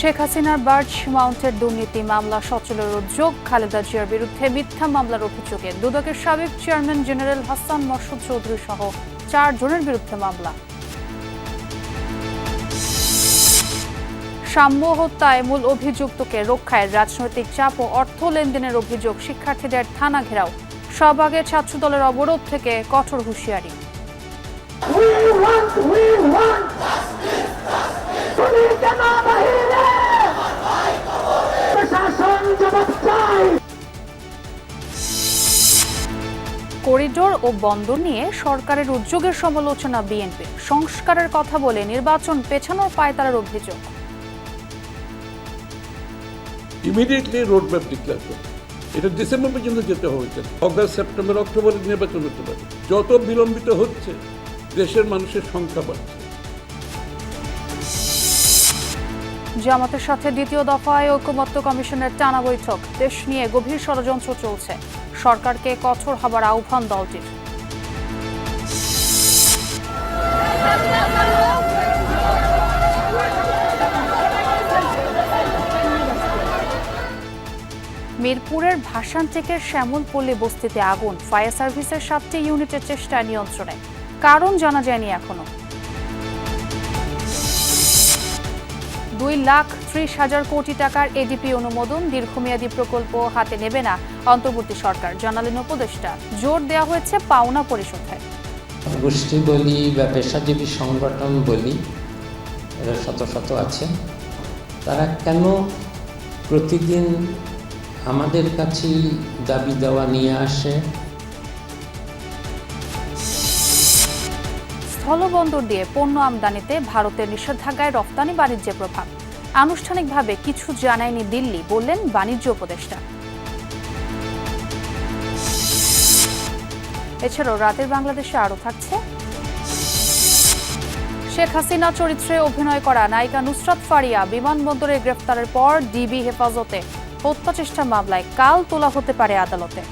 শেখ হাসিনার বার্জ মাউন্টের দুর্নীতি মামলা, সচলের উদ্যোগ খালেদা জিয়ার বিরুদ্ধে মিথ্যা মামলার অভিযোগে দুদকের সাবেক চেয়ারম্যান জেনারেল হাসান মাসুদ চৌধুরী সহ চার জনের বিরুদ্ধে মামলা। সাম্য হত্যায় মূল অভিযুক্তকে রক্ষায় রাজনৈতিক চাপ ও অর্থ লেনদেনের অভিযোগ শিক্ষার্থীদের থানা ঘেরাও। সহভাগের ছাত্রদলের অবরোধ থেকে কঠোর হুঁশিয়ারি। করিডোর ও বন্দর নিয়ে সরকারের উদ্যোগের সমালোচনা বিএনপি। সংস্কারের কথা বলে নির্বাচন পেছানোর পায়তারার অভিযোগ। ইমিডিয়েটলি রোড ম্যাপ ডিক্লেয়ার করবে এটা ডিসেম্বর পর্যন্ত যেতে কেন? অগাস্ট সেপ্টেম্বর অক্টোবরের নির্বাচন হতে পারে। যত বিলম্বিত হচ্ছে, দেশের মানুষের সংখ্যা বাড়ছে। জামাতের সাথে দ্বিতীয় দফায় ঐক্যমত্য কমিশনের টানা বৈঠক। দেশ নিয়ে গভীর ষড়যন্ত্র চলছে। সরকারকে কঠোর হবার আহ্বান দলটির। মিরপুরের ভাসান থেকে শ্যামলপল্লী বস্তিতে আগুন। ফায়ার সার্ভিসের সাতটি ইউনিটের চেষ্টা নিয়ন্ত্রণে। কারণ জানা যায়নি এখনও। দুই লাখ ত্রিশ হাজার কোটি টাকার এডিপি অনুমোদন দীর্ঘমেয়াদী প্রকল্প হাতে নেবে না অন্তর্বর্তী সরকার। জানালেন উপদেষ্টা। জোর দেওয়া হয়েছে পাওনা পরিশোধে গোষ্ঠী বলি বা পেশাজীবী সংগঠন বলি, এরা শত শত আছে, তারা কেন প্রতিদিন আমাদের কাছেই দাবি দেওয়া নিয়ে আসে? স্থলবন্দর দিয়ে পণ্য আমদানিতে ভারতের নিষেধাজ্ঞায় রফতানি বাণিজ্যের প্রভাব। আনুষ্ঠানিকভাবে কিছু জানায়নি দিল্লি, বললেন বাণিজ্য উপদেষ্টা। এছাড়াও রাতের বাংলাদেশে আরও থাকছে। শেখ হাসিনা চরিত্রে অভিনয় করা নায়িকা নুসরাত ফারিয়া বিমানবন্দরে গ্রেফতারের পর ডিবি হেফাজতে হত্যা চেষ্টা মামলায় কাল তোলা হতে পারে আদালতে।